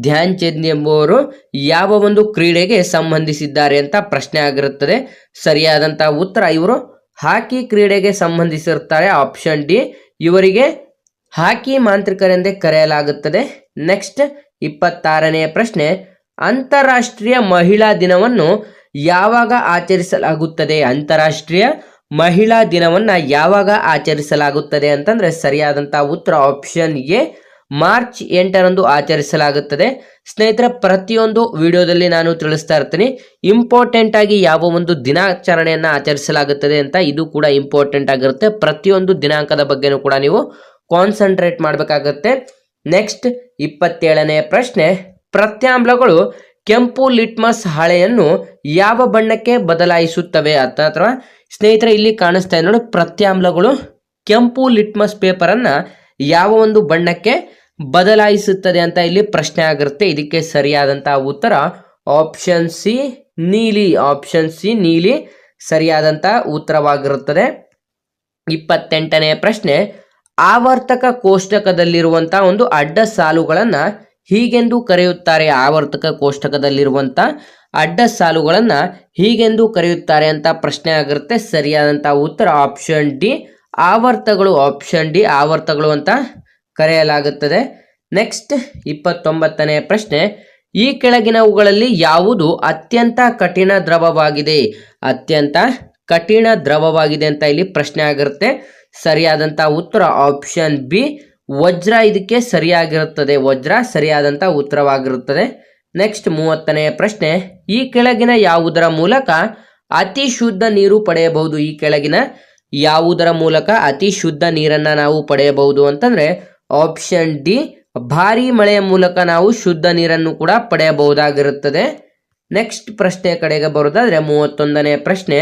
ಧ್ಯಾನ್ ಚಂದ್ ಎಂಬುವರು ಯಾವ ಒಂದು ಕ್ರೀಡೆಗೆ ಸಂಬಂಧಿಸಿದ್ದಾರೆ ಅಂತ ಪ್ರಶ್ನೆ ಆಗಿರುತ್ತದೆ. ಸರಿಯಾದಂಥ ಉತ್ತರ ಇವರು ಹಾಕಿ ಕ್ರೀಡೆಗೆ ಸಂಬಂಧಿಸಿರುತ್ತಾರೆ. ಆಪ್ಷನ್ ಡಿ, ಇವರಿಗೆ ಹಾಕಿ ಮಾಂತ್ರಿಕರೆಂದೇ ಕರೆಯಲಾಗುತ್ತದೆ. ನೆಕ್ಸ್ಟ್ ಇಪ್ಪತ್ತಾರನೆಯ ಪ್ರಶ್ನೆ, ಅಂತಾರಾಷ್ಟ್ರೀಯ ಮಹಿಳಾ ದಿನವನ್ನು ಯಾವಾಗ ಆಚರಿಸಲಾಗುತ್ತದೆ? ಅಂತಾರಾಷ್ಟ್ರೀಯ ಮಹಿಳಾ ದಿನವನ್ನ ಯಾವಾಗ ಆಚರಿಸಲಾಗುತ್ತದೆ ಅಂತಂದ್ರೆ ಸರಿಯಾದಂತ ಉತ್ತರ ಆಪ್ಷನ್ ಎ. ಮಾರ್ಚ್ ಎಂಟರಂದು ಆಚರಿಸಲಾಗುತ್ತದೆ. ಸ್ನೇಹಿತರೆ, ಪ್ರತಿಯೊಂದು ವಿಡಿಯೋದಲ್ಲಿ ನಾನು ತಿಳಿಸ್ತಾ ಇರ್ತೀನಿ. ಇಂಪಾರ್ಟೆಂಟ್ ಆಗಿ ಯಾವ ಒಂದು ದಿನಾಚರಣೆಯನ್ನು ಆಚರಿಸಲಾಗುತ್ತದೆ ಅಂತ ಇದು ಕೂಡ ಇಂಪಾರ್ಟೆಂಟ್ ಆಗಿರುತ್ತೆ. ಪ್ರತಿಯೊಂದು ದಿನಾಂಕದ ಬಗ್ಗೆನೂ ಕೂಡ ನೀವು ಕಾನ್ಸಂಟ್ರೇಟ್ ಮಾಡಬೇಕಾಗುತ್ತೆ. ನೆಕ್ಸ್ಟ್ ಇಪ್ಪತ್ತೇಳನೇ ಪ್ರಶ್ನೆ. ಪ್ರತ್ಯಾಮ್ಲಗಳು ಕೆಂಪು ಲಿಟ್ಮಸ್ ಹಾಳೆಯನ್ನು ಯಾವ ಬಣ್ಣಕ್ಕೆ ಬದಲಾಯಿಸುತ್ತವೆ ಅಂತ ಅಥವಾ ಸ್ನೇಹಿತರೆ ಇಲ್ಲಿ ಕಾಣಿಸ್ತಾ ಇದೆ ನೋಡಿ, ಪ್ರತ್ಯಾಮ್ಲಗಳು ಕೆಂಪು ಲಿಟ್ಮಸ್ ಪೇಪರನ್ನು ಯಾವ ಒಂದು ಬಣ್ಣಕ್ಕೆ ಬದಲಾಯಿಸುತ್ತದೆ ಅಂತ ಇಲ್ಲಿ ಪ್ರಶ್ನೆ ಆಗಿರುತ್ತೆ. ಇದಕ್ಕೆ ಸರಿಯಾದಂತಹ ಉತ್ತರ ಆಪ್ಷನ್ ಸಿ ನೀಲಿ. ಆಪ್ಷನ್ ಸಿ ನೀಲಿ ಸರಿಯಾದಂಥ ಉತ್ತರವಾಗಿರುತ್ತದೆ. ಇಪ್ಪತ್ತೆಂಟನೇ ಪ್ರಶ್ನೆ, ಆವರ್ತಕ ಕೋಷ್ಟಕದಲ್ಲಿರುವಂತಹ ಒಂದು ಅಡ್ಡ ಸಾಲುಗಳನ್ನು ಹೀಗೆಂದು ಕರೆಯುತ್ತಾರೆ ಆವರ್ತಕ ಕೋಷ್ಟಕದಲ್ಲಿರುವಂಥ ಅಡ್ಡ ಸಾಲುಗಳನ್ನು ಹೀಗೆಂದು ಕರೆಯುತ್ತಾರೆ ಅಂತ ಪ್ರಶ್ನೆ ಆಗಿರುತ್ತೆ. ಸರಿಯಾದಂಥ ಉತ್ತರ ಆಪ್ಷನ್ ಡಿ, ಆವರ್ತಗಳು ಆಪ್ಷನ್ ಡಿ, ಆವರ್ತಗಳು ಅಂತ ಕರೆಯಲಾಗುತ್ತದೆ. ನೆಕ್ಸ್ಟ್ ಇಪ್ಪತ್ತೊಂಬತ್ತನೇ ಪ್ರಶ್ನೆ, ಈ ಕೆಳಗಿನವುಗಳಲ್ಲಿ ಯಾವುದು ಅತ್ಯಂತ ಕಠಿಣ ದ್ರವವಾಗಿದೆ? ಅತ್ಯಂತ ಕಠಿಣ ದ್ರವವಾಗಿದೆ ಅಂತ ಇಲ್ಲಿ ಪ್ರಶ್ನೆ ಆಗಿರುತ್ತೆ. ಸರಿಯಾದಂಥ ಉತ್ತರ ಆಪ್ಷನ್ ಬಿ ವಜ್ರ ಇದಕ್ಕೆ ಸರಿಯಾಗಿರುತ್ತದೆ. ವಜ್ರ ಸರಿಯಾದಂಥ ಉತ್ತರವಾಗಿರುತ್ತದೆ. ನೆಕ್ಸ್ಟ್ ಮೂವತ್ತನೇ ಪ್ರಶ್ನೆ, ಈ ಕೆಳಗಿನ ಯಾವುದರ ಮೂಲಕ ಅತಿ ಶುದ್ಧ ನೀರು ಪಡೆಯಬಹುದು? ಈ ಕೆಳಗಿನ ಯಾವುದರ ಮೂಲಕ ಅತಿ ಶುದ್ಧ ನೀರನ್ನು ನಾವು ಪಡೆಯಬಹುದು ಅಂತಂದರೆ ಆಪ್ಷನ್ ಡಿ ಭಾರಿ ಮಳೆಯ ಮೂಲಕ ನಾವು ಶುದ್ಧ ನೀರನ್ನು ಕೂಡ ಪಡೆಯಬಹುದಾಗಿರುತ್ತದೆ. ನೆಕ್ಸ್ಟ್ ಪ್ರಶ್ನೆ ಕಡೆಗೆ ಬರೋದಾದರೆ, ಮೂವತ್ತೊಂದನೇ ಪ್ರಶ್ನೆ,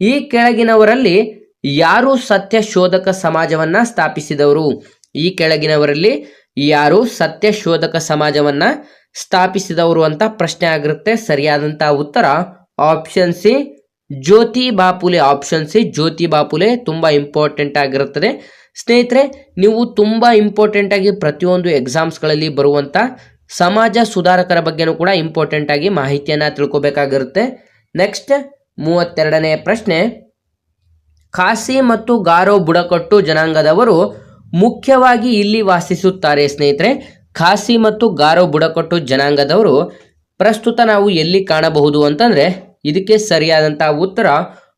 ಈ ಕೆಳಗಿನವರಲ್ಲಿ ಯಾರು ಸತ್ಯ ಶೋಧಕ ಸಮಾಜವನ್ನ ಸ್ಥಾಪಿಸಿದವರು? ಈ ಕೆಳಗಿನವರಲ್ಲಿ ಯಾರು ಸತ್ಯ ಶೋಧಕ ಸಮಾಜವನ್ನ ಸ್ಥಾಪಿಸಿದವರು ಅಂತ ಪ್ರಶ್ನೆ ಆಗಿರುತ್ತೆ. ಸರಿಯಾದಂತ ಉತ್ತರ option C Jyoti Bapule. Option C Jyoti Bapule ತುಂಬಾ ಇಂಪಾರ್ಟೆಂಟ್ ಆಗಿರುತ್ತದೆ. ಸ್ನೇಹಿತರೆ, ನೀವು ತುಂಬಾ ಇಂಪಾರ್ಟೆಂಟ್ ಆಗಿ ಪ್ರತಿಯೊಂದು ಎಕ್ಸಾಮ್ಸ್ಗಳಲ್ಲಿ ಬರುವಂತ ಸಮಾಜ ಸುಧಾರಕರ ಬಗ್ಗೆನೂ ಕೂಡ ಇಂಪಾರ್ಟೆಂಟ್ ಆಗಿ ಮಾಹಿತಿಯನ್ನ ತಿಳ್ಕೊಬೇಕಾಗಿರುತ್ತೆ. ನೆಕ್ಸ್ಟ್ ಮೂವತ್ತೆರಡನೇ ಪ್ರಶ್ನೆ, ಖಾಸಿ ಮತ್ತು ಗಾರೋ ಬುಡಕಟ್ಟು ಜನಾಂಗದವರು ಮುಖ್ಯವಾಗಿ ಇಲ್ಲಿ ವಾಸಿಸುತ್ತಾರೆ ಸ್ನೇಹಿತರೆ, ಖಾಸಿ ಮತ್ತು ಗಾರೋ ಬುಡಕಟ್ಟು ಜನಾಂಗದವರು. ಪ್ರಸ್ತುತ ನಾವು ಎಲ್ಲಿ ಕಾಣಬಹುದು ಅಂತಂದ್ರೆ, ಇದಕ್ಕೆ ಸರಿಯಾದಂತಹ ಉತ್ತರ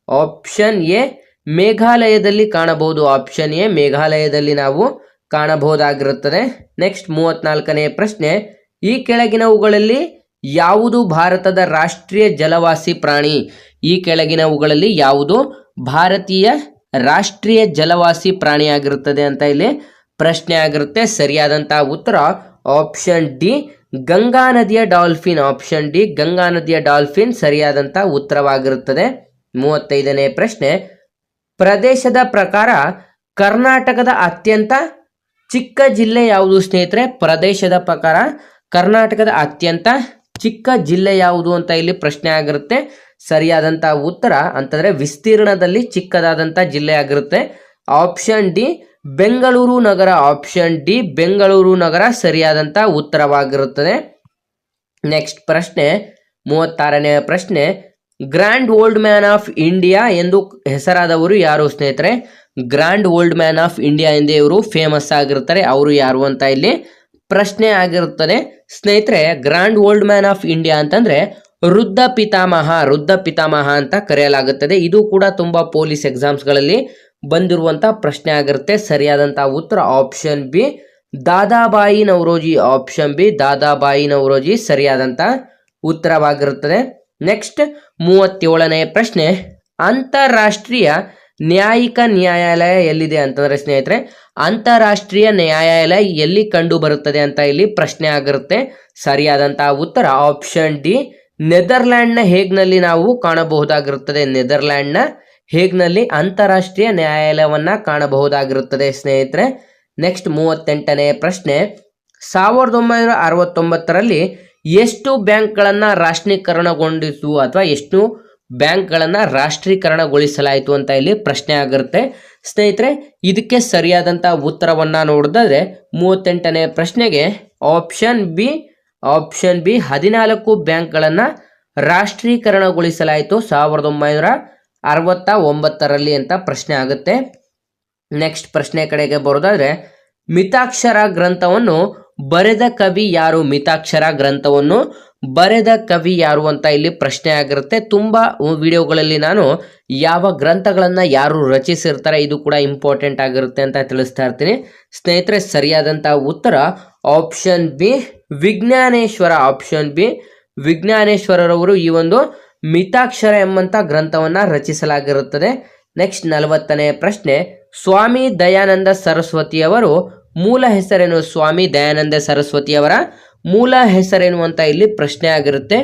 ಆಪ್ಷನ್ ಎ, ಮೇಘಾಲಯದಲ್ಲಿ ಕಾಣಬಹುದು. ಆಪ್ಷನ್ ಎ, ಮೇಘಾಲಯದಲ್ಲಿ ನಾವು ಕಾಣಬಹುದಾಗಿರುತ್ತದೆ. ನೆಕ್ಸ್ಟ್ ಮೂವತ್ನಾಲ್ಕನೇ ಪ್ರಶ್ನೆ, ಈ ಕೆಳಗಿನವುಗಳಲ್ಲಿ ಯಾವುದು ಭಾರತದ ರಾಷ್ಟ್ರೀಯ ಜಲವಾಸಿ ಪ್ರಾಣಿ? ಈ ಕೆಳಗಿನವುಗಳಲ್ಲಿ ಯಾವುದು ಭಾರತೀಯ ರಾಷ್ಟ್ರೀಯ ಜಲವಾಸಿ ಪ್ರಾಣಿಯಾಗಿರುತ್ತದೆ ಅಂತ ಇಲ್ಲಿ ಪ್ರಶ್ನೆ ಆಗಿರುತ್ತೆ. ಸರಿಯಾದಂತಹ ಉತ್ತರ ಆಪ್ಷನ್ ಡಿ, ಗಂಗಾ ನದಿಯ ಡಾಲ್ಫಿನ್. ಆಪ್ಷನ್ ಡಿ, ಗಂಗಾ ನದಿಯ ಡಾಲ್ಫಿನ್ ಸರಿಯಾದಂತಹ ಉತ್ತರವಾಗಿರುತ್ತದೆ. ಮೂವತ್ತೈದನೇ ಪ್ರಶ್ನೆ, ಪ್ರದೇಶದ ಪ್ರಕಾರ ಕರ್ನಾಟಕದ ಅತ್ಯಂತ ಚಿಕ್ಕ ಜಿಲ್ಲೆ ಯಾವುದು ಸ್ನೇಹಿತರೆ? ಪ್ರದೇಶದ ಪ್ರಕಾರ ಕರ್ನಾಟಕದ ಅತ್ಯಂತ ಚಿಕ್ಕ ಜಿಲ್ಲೆ ಯಾವುದು ಅಂತ ಇಲ್ಲಿ ಪ್ರಶ್ನೆ ಆಗಿರುತ್ತೆ. ಸರಿಯಾದಂಥ ಉತ್ತರ ಅಂತಂದ್ರೆ ವಿಸ್ತೀರ್ಣದಲ್ಲಿ ಚಿಕ್ಕದಾದಂಥ ಜಿಲ್ಲೆ ಆಗಿರುತ್ತೆ. ಆಪ್ಷನ್ ಡಿ ಬೆಂಗಳೂರು ನಗರ. ಆಪ್ಷನ್ ಡಿ ಬೆಂಗಳೂರು ನಗರ ಸರಿಯಾದಂಥ ಉತ್ತರವಾಗಿರುತ್ತದೆ. ನೆಕ್ಸ್ಟ್ ಪ್ರಶ್ನೆ, ಮೂವತ್ತಾರನೇ ಪ್ರಶ್ನೆ grand old man of India ಎಂದು ಹೆಸರಾದವರು ಯಾರು ಸ್ನೇಹಿತರೆ? Grand old man of India ಎಂದೇ ಇವರು ಫೇಮಸ್ ಆಗಿರ್ತಾರೆ ಅವರು ಯಾರು ಅಂತ ಇಲ್ಲಿ ಪ್ರಶ್ನೆ ಆಗಿರುತ್ತದೆ. ಸ್ನೇಹಿತರೆ grand old man of India ಅಂತಂದ್ರೆ ವೃದ್ಧ ಪಿತಾಮಹ ವೃದ್ಧ ಪಿತಾಮಹ ಅಂತ ಕರೆಯಲಾಗುತ್ತದೆ. ಇದು ಕೂಡ ತುಂಬ ಪೊಲೀಸ್ ಎಕ್ಸಾಮ್ಸ್ಗಳಲ್ಲಿ ಬಂದಿರುವಂತ ಪ್ರಶ್ನೆ ಆಗಿರುತ್ತೆ. ಸರಿಯಾದಂತಹ ಉತ್ತರ option B. Dadabhai Naoroji option B. Dadabhai Naoroji ಸರಿಯಾದಂತ ಉತ್ತರವಾಗಿರುತ್ತದೆ. ನೆಕ್ಸ್ಟ್ ಮೂವತ್ತೇಳನೇ ಪ್ರಶ್ನೆ. ಅಂತಾರಾಷ್ಟ್ರೀಯ ನ್ಯಾಯಿಕ ನ್ಯಾಯಾಲಯ ಎಲ್ಲಿದೆ ಅಂತಂದ್ರೆ ಸ್ನೇಹಿತರೆ, ಅಂತಾರಾಷ್ಟ್ರೀಯ ನ್ಯಾಯಾಲಯ ಎಲ್ಲಿ ಕಂಡು ಬರುತ್ತದೆ ಅಂತ ಇಲ್ಲಿ ಪ್ರಶ್ನೆ ಆಗಿರುತ್ತೆ. ಸರಿಯಾದಂತಹ ಉತ್ತರ ಆಪ್ಷನ್ ಡಿ. ನೆದರ್ಲ್ಯಾಂಡ್ನ ಹೇಗ್ನಲ್ಲಿ ನಾವು ಕಾಣಬಹುದಾಗಿರುತ್ತದೆ? ನೆದರ್ಲ್ಯಾಂಡ್ನ ಹೇಗ್ನಲ್ಲಿ ಅಂತಾರಾಷ್ಟ್ರೀಯ ನ್ಯಾಯಾಲಯವನ್ನ ಕಾಣಬಹುದಾಗಿರುತ್ತದೆ ಸ್ನೇಹಿತರೆ? ನೆಕ್ಸ್ಟ್ ಮೂವತ್ತೆಂಟನೇ ಪ್ರಶ್ನೆ. ಸಾವಿರದ ಒಂಬೈನೂರ ಅರವತ್ತೊಂಬತ್ತರಲ್ಲಿ ಎಷ್ಟು ಬ್ಯಾಂಕ್ಗಳನ್ನು ರಾಷ್ಟ್ರೀಕರಣಗೊಂಡಿತು ಅಥವಾ ಎಷ್ಟು ಬ್ಯಾಂಕ್ಗಳನ್ನು ರಾಷ್ಟ್ರೀಕರಣಗೊಳಿಸಲಾಯಿತು ಅಂತ ಇಲ್ಲಿ ಪ್ರಶ್ನೆ ಆಗಿರುತ್ತೆ. ಸ್ನೇಹಿತರೆ, ಇದಕ್ಕೆ ಸರಿಯಾದಂಥ ಉತ್ತರವನ್ನು ನೋಡಿದ್ರೆ ಮೂವತ್ತೆಂಟನೇ ಪ್ರಶ್ನೆಗೆ ಆಪ್ಷನ್ ಬಿ ಆಪ್ಷನ್ ಬಿ ಹದಿನಾಲ್ಕು ಬ್ಯಾಂಕ್ಗಳನ್ನು ರಾಷ್ಟ್ರೀಕರಣಗೊಳಿಸಲಾಯಿತು. ಸಾವಿರದ ಒಂಬೈನೂರ ಅರವತ್ತ ಒಂಬತ್ತರಲ್ಲಿ ಅಂತ ಪ್ರಶ್ನೆ ಆಗುತ್ತೆ. ನೆಕ್ಸ್ಟ್ ಪ್ರಶ್ನೆ ಕಡೆಗೆ ಬರೋದಾದರೆ, ಮಿತಾಕ್ಷರ ಗ್ರಂಥವನ್ನು ಬರೆದ ಕವಿ ಯಾರು ಮಿತಾಕ್ಷರ ಗ್ರಂಥವನ್ನು ಬರೆದ ಕವಿ ಯಾರು ಅಂತ ಇಲ್ಲಿ ಪ್ರಶ್ನೆ ಆಗಿರುತ್ತೆ. ತುಂಬಾ ವಿಡಿಯೋಗಳಲ್ಲಿ ನಾನು ಯಾವ ಗ್ರಂಥಗಳನ್ನ ಯಾರು ರಚಿಸಿರ್ತಾರೆ ಇದು ಕೂಡ ಇಂಪಾರ್ಟೆಂಟ್ ಆಗಿರುತ್ತೆ ಅಂತ ತಿಳಿಸ್ತಾ ಇರ್ತೀನಿ. ಸ್ನೇಹಿತರೆ ಸರಿಯಾದಂತಹ ಉತ್ತರ option B Vijnaneshwara option B ವಿಜ್ಞಾನೇಶ್ವರರವರು ಈ ಒಂದು ಮಿತಾಕ್ಷರ ಎಂಬಂತ ಗ್ರಂಥವನ್ನ ರಚಿಸಲಾಗಿರುತ್ತದೆ. ನೆಕ್ಸ್ಟ್ ನಲವತ್ತನೇ ಪ್ರಶ್ನೆ, ಸ್ವಾಮಿ ದಯಾನಂದ ಸರಸ್ವತಿಯವರು ಮೂಲ ಹೆಸರೇನು ಸ್ವಾಮಿ ದಯಾನಂದ ಸರಸ್ವತಿಯವರ ಮೂಲ ಹೆಸರೇನು ಅಂತ ಇಲ್ಲಿ ಪ್ರಶ್ನೆ ಆಗಿರುತ್ತೆ.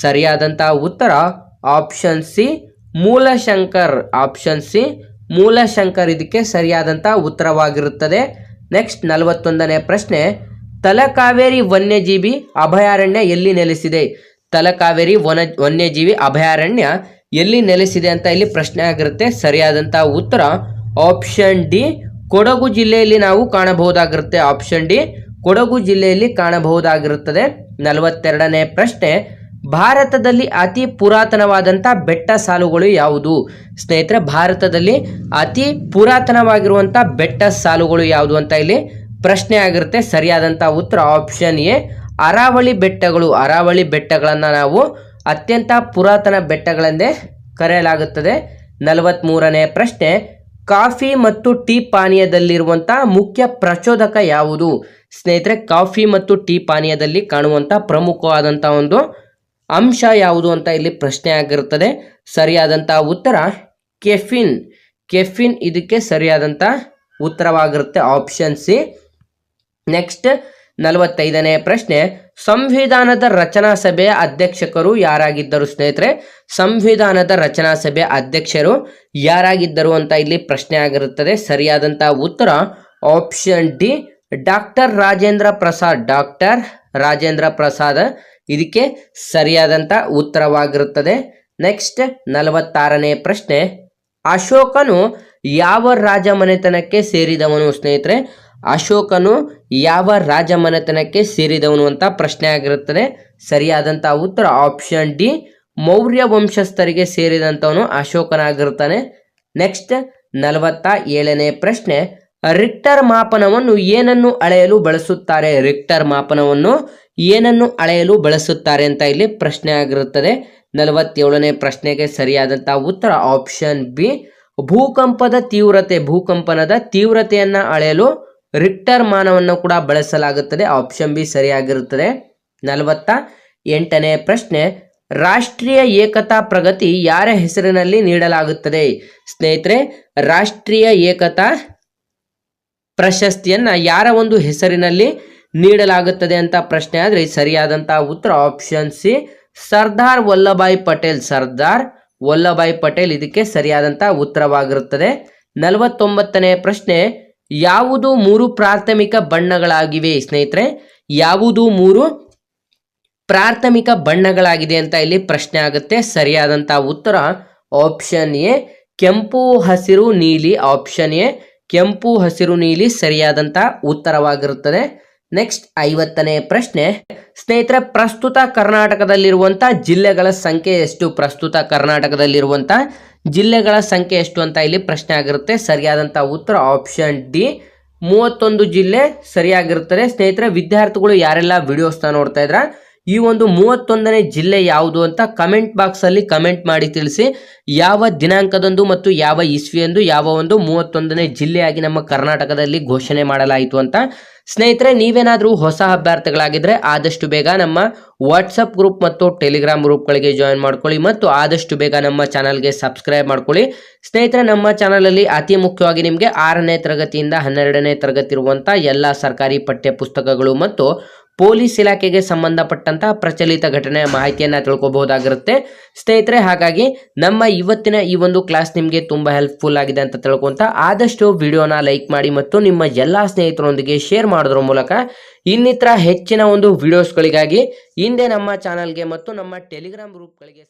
ಸರಿಯಾದಂತಹ ಉತ್ತರ option C Moolshankar option C Moolshankar ಇದಕ್ಕೆ ಸರಿಯಾದಂತಹ ಉತ್ತರವಾಗಿರುತ್ತದೆ. ನೆಕ್ಸ್ಟ್ ನಲವತ್ತೊಂದನೇ ಪ್ರಶ್ನೆ, ತಲಕಾವೇರಿ ವನ್ಯಜೀವಿ ಅಭಯಾರಣ್ಯ ಎಲ್ಲಿ ನೆಲೆಸಿದೆ? ತಲಕಾವೇರಿ ವನ, ವನ್ಯಜೀವಿ ಅಭಯಾರಣ್ಯ ಎಲ್ಲಿ ನೆಲೆಸಿದೆ ಅಂತ ಇಲ್ಲಿ ಪ್ರಶ್ನೆ ಆಗಿರುತ್ತೆ. ಸರಿಯಾದಂತಹ ಉತ್ತರ ಆಪ್ಷನ್ ಡಿ ಕೊಡಗು ಜಿಲ್ಲೆಯಲ್ಲಿ ನಾವು ಕಾಣಬಹುದಾಗಿರುತ್ತೆ ಆಪ್ಷನ್ ಡಿ. ಕೊಡಗು ಜಿಲ್ಲೆಯಲ್ಲಿ ಕಾಣಬಹುದಾಗಿರುತ್ತದೆ. ನಲವತ್ತೆರಡನೇ ಪ್ರಶ್ನೆ, ಭಾರತದಲ್ಲಿ ಅತಿ ಪುರಾತನವಾದಂಥ ಬೆಟ್ಟ ಸಾಲುಗಳು ಯಾವುದು? ಸ್ನೇಹಿತರೆ, ಭಾರತದಲ್ಲಿ ಅತಿ ಪುರಾತನವಾಗಿರುವಂಥ ಬೆಟ್ಟ ಸಾಲುಗಳು ಯಾವುದು ಅಂತ ಇಲ್ಲಿ ಪ್ರಶ್ನೆ ಆಗಿರುತ್ತೆ. ಸರಿಯಾದಂಥ ಉತ್ತರ ಆಪ್ಷನ್ ಎ, ಅರಾವಳಿ ಬೆಟ್ಟಗಳು. ಅರಾವಳಿ ಬೆಟ್ಟಗಳನ್ನು ನಾವು ಅತ್ಯಂತ ಪುರಾತನ ಬೆಟ್ಟಗಳೆಂದೇ ಕರೆಯಲಾಗುತ್ತದೆ. ನಲವತ್ತ್ಮೂರನೇ ಪ್ರಶ್ನೆ ಕಾಫಿ ಮತ್ತು ಟೀ ಪಾನೀಯದಲ್ಲಿರುವಂತಹ ಮುಖ್ಯ ಪ್ರಚೋದಕ ಯಾವುದು? ಸ್ನೇಹಿತರೆ, ಕಾಫಿ ಮತ್ತು ಟೀ ಪಾನೀಯದಲ್ಲಿ ಕಾಣುವಂಥ ಪ್ರಮುಖವಾದಂಥ ಒಂದು ಅಂಶ ಯಾವುದು ಅಂತ ಇಲ್ಲಿ ಪ್ರಶ್ನೆ ಆಗಿರುತ್ತದೆ. ಸರಿಯಾದಂಥ ಉತ್ತರ ಕೆಫಿನ್. ಕೆಫಿನ್ ಇದಕ್ಕೆ ಸರಿಯಾದಂಥ ಉತ್ತರವಾಗಿರುತ್ತೆ ಆಪ್ಷನ್ ಸಿ. ನೆಕ್ಸ್ಟ್ ನಲವತ್ತೈದನೇ ಪ್ರಶ್ನೆ, ಸಂವಿಧಾನದ ರಚನಾ ಸಭೆಯ ಅಧ್ಯಕ್ಷಕರು ಯಾರಾಗಿದ್ದರು ಸ್ನೇಹಿತರೆ? ಸಂವಿಧಾನದ ರಚನಾ ಸಭೆಯ ಅಧ್ಯಕ್ಷರು ಯಾರಾಗಿದ್ದರು ಅಂತ ಇಲ್ಲಿ ಪ್ರಶ್ನೆ ಆಗಿರುತ್ತದೆ. ಸರಿಯಾದಂತಹ ಉತ್ತರ option D, doctor Rajendra Prasad. Doctor Rajendra Prasad ಇದಕ್ಕೆ ಸರಿಯಾದಂಥ ಉತ್ತರವಾಗಿರುತ್ತದೆ. ನೆಕ್ಸ್ಟ್ ನಲವತ್ತಾರನೇ ಪ್ರಶ್ನೆ, ಅಶೋಕನು ಯಾವ ರಾಜಮನೆತನಕ್ಕೆ ಸೇರಿದವನು ಸ್ನೇಹಿತರೆ? ಅಶೋಕನು ಯಾವ ರಾಜಮನೆತನಕ್ಕೆ ಸೇರಿದವನು ಅಂತ ಪ್ರಶ್ನೆ ಆಗಿರುತ್ತದೆ. ಸರಿಯಾದಂಥ ಉತ್ತರ ಆಪ್ಷನ್ ಡಿ ಮೌರ್ಯ ವಂಶಸ್ಥರಿಗೆ ಸೇರಿದಂಥವನು ಅಶೋಕನಾಗಿರುತ್ತಾನೆ. ನೆಕ್ಸ್ಟ್ ನಲವತ್ತ ಏಳನೇ ಪ್ರಶ್ನೆ. ರಿಕ್ಟರ್ ಮಾಪನವನ್ನು ಏನನ್ನು ಅಳೆಯಲು ಬಳಸುತ್ತಾರೆ? ರಿಕ್ಟರ್ ಮಾಪನವನ್ನು ಏನನ್ನು ಅಳೆಯಲು ಬಳಸುತ್ತಾರೆ ಅಂತ ಇಲ್ಲಿ ಪ್ರಶ್ನೆ ಆಗಿರುತ್ತದೆ. ನಲವತ್ತೇಳನೇ ಪ್ರಶ್ನೆಗೆ ಸರಿಯಾದಂಥ ಉತ್ತರ ಆಪ್ಷನ್ ಬಿ ಭೂಕಂಪದ ತೀವ್ರತೆ, ಭೂಕಂಪನದ ತೀವ್ರತೆಯನ್ನು ಅಳೆಯಲು ರಿಕ್ಟರ್ ಮಾನವನ್ನು ಕೂಡ ಬಳಸಲಾಗುತ್ತದೆ. ಆಪ್ಷನ್ ಬಿ ಸರಿಯಾಗಿರುತ್ತದೆ. ನಲವತ್ತ ಎಂಟನೇ ಪ್ರಶ್ನೆ, ರಾಷ್ಟ್ರೀಯ ಏಕತಾ ಪ್ರಗತಿ ಯಾರ ಹೆಸರಿನಲ್ಲಿ ನೀಡಲಾಗುತ್ತದೆ? ಸ್ನೇಹಿತರೆ, ರಾಷ್ಟ್ರೀಯ ಏಕತಾ ಪ್ರಶಸ್ತಿಯನ್ನ ಯಾರ ಒಂದು ಹೆಸರಿನಲ್ಲಿ ನೀಡಲಾಗುತ್ತದೆ ಅಂತ ಪ್ರಶ್ನೆ ಆದರೆ ಸರಿಯಾದಂತಹ ಉತ್ತರ ಆಪ್ಷನ್ ಸಿ ಸರ್ದಾರ್ ವಲ್ಲಭಾಯ್ ಪಟೇಲ್. ಸರ್ದಾರ್ ವಲ್ಲಭಾಯ್ ಪಟೇಲ್ ಇದಕ್ಕೆ ಸರಿಯಾದಂತಹ ಉತ್ತರವಾಗಿರುತ್ತದೆ. ನಲವತ್ತೊಂಬತ್ತನೇ ಪ್ರಶ್ನೆ ಯಾವುದು ಮೂರು ಪ್ರಾಥಮಿಕ ಬಣ್ಣಗಳಾಗಿವೆ ಸ್ನೇಹಿತರೆ. ಯಾವುದು ಮೂರು ಪ್ರಾಥಮಿಕ ಬಣ್ಣಗಳಾಗಿದೆ ಅಂತ ಇಲ್ಲಿ ಪ್ರಶ್ನೆ ಆಗುತ್ತೆ. ಸರಿಯಾದಂಥ ಉತ್ತರ ಆಪ್ಷನ್ ಎ. ಕೆಂಪು, ಹಸಿರು, ನೀಲಿ ಆಪ್ಷನ್ ಎ. ಕೆಂಪು, ಹಸಿರು, ನೀಲಿ ಸರಿಯಾದಂಥ ಉತ್ತರವಾಗಿರುತ್ತದೆ. ನೆಕ್ಸ್ಟ್ ಐವತ್ತನೇ ಪ್ರಶ್ನೆ. ಸ್ನೇಹಿತರೆ, ಪ್ರಸ್ತುತ ಕರ್ನಾಟಕದಲ್ಲಿರುವಂಥ ಜಿಲ್ಲೆಗಳ ಸಂಖ್ಯೆ ಎಷ್ಟು? ಪ್ರಸ್ತುತ ಕರ್ನಾಟಕದಲ್ಲಿರುವಂಥ ಜಿಲ್ಲೆಗಳ ಸಂಖ್ಯೆ ಎಷ್ಟು ಅಂತ ಇಲ್ಲಿ ಪ್ರಶ್ನೆ ಆಗಿರುತ್ತೆ. ಸರಿಯಾದಂಥ ಉತ್ತರ ಆಪ್ಷನ್ ಡಿ. ಮೂವತ್ತೊಂದು ಜಿಲ್ಲೆ ಸರಿಯಾಗಿರುತ್ತದೆ. ಸ್ನೇಹಿತರೆ, ವಿದ್ಯಾರ್ಥಿಗಳು ಯಾರೆಲ್ಲ ವಿಡಿಯೋಸ್ನ ನೋಡ್ತಾ ಇದ್ರ ಈ ಒಂದು ಮೂವತ್ತೊಂದನೇ ಜಿಲ್ಲೆ ಯಾವುದು ಅಂತ ಕಮೆಂಟ್ ಬಾಕ್ಸ್ ಅಲ್ಲಿ ಕಮೆಂಟ್ ಮಾಡಿ ತಿಳಿಸಿ. ಯಾವ ದಿನಾಂಕದಂದು ಮತ್ತು ಯಾವ ಇಸ್ವಿಯಂದು ಯಾವ ಒಂದು ಮೂವತ್ತೊಂದನೇ ಜಿಲ್ಲೆಯಾಗಿ ನಮ್ಮ ಕರ್ನಾಟಕದಲ್ಲಿ ಘೋಷಣೆ ಮಾಡಲಾಯಿತು ಅಂತ. ಸ್ನೇಹಿತರೆ, ನೀವೇನಾದರೂ ಹೊಸ ಅಭ್ಯರ್ಥಿಗಳಾಗಿದ್ದರೆ ಆದಷ್ಟು ಬೇಗ ನಮ್ಮ ವಾಟ್ಸಪ್ ಗ್ರೂಪ್ ಮತ್ತು ಟೆಲಿಗ್ರಾಮ್ ಗ್ರೂಪ್ಗಳಿಗೆ ಜಾಯಿನ್ ಮಾಡ್ಕೊಳ್ಳಿ ಮತ್ತು ಆದಷ್ಟು ಬೇಗ ನಮ್ಮ ಚಾನಲ್ಗೆ ಸಬ್ಸ್ಕ್ರೈಬ್ ಮಾಡ್ಕೊಳ್ಳಿ. ಸ್ನೇಹಿತರೆ, ನಮ್ಮ ಚಾನಲಲ್ಲಿ ಅತಿ ಮುಖ್ಯವಾಗಿ ನಿಮಗೆ ಆರನೇ ತರಗತಿಯಿಂದ ಹನ್ನೆರಡನೇ ತರಗತಿ ಇರುವಂಥ ಎಲ್ಲ ಸರ್ಕಾರಿ ಪಠ್ಯ ಪುಸ್ತಕಗಳು ಮತ್ತು ಪೊಲೀಸ್ ಇಲಾಖೆಗೆ ಸಂಬಂಧಪಟ್ಟಂತ ಪ್ರಚಲಿತ ಘಟನೆ ಮಾಹಿತಿಯನ್ನ ತಿಳ್ಕೊಬಹುದಾಗಿರುತ್ತೆ. ಸ್ನೇಹಿತರೆ, ಹಾಗಾಗಿ ನಮ್ಮ ಇವತ್ತಿನ ಈ ಒಂದು ಕ್ಲಾಸ್ ನಿಮಗೆ ತುಂಬಾ ಹೆಲ್ಪ್ಫುಲ್ ಆಗಿದೆ ಅಂತ ತಿಳ್ಕೊಂತ ಆದಷ್ಟು ವಿಡಿಯೋನ ಲೈಕ್ ಮಾಡಿ ಮತ್ತು ನಿಮ್ಮ ಎಲ್ಲಾ ಸ್ನೇಹಿತರೊಂದಿಗೆ ಶೇರ್ ಮಾಡೋದ್ರ ಮೂಲಕ ಇನ್ನಿತರ ಹೆಚ್ಚಿನ ಒಂದು ವಿಡಿಯೋಸ್ಗಳಿಗಾಗಿ ಹಿಂದೆ ನಮ್ಮ ಚಾನಲ್ಗೆ ಮತ್ತು ನಮ್ಮ ಟೆಲಿಗ್ರಾಮ್ ಗ್ರೂಪ್ಗಳಿಗೆ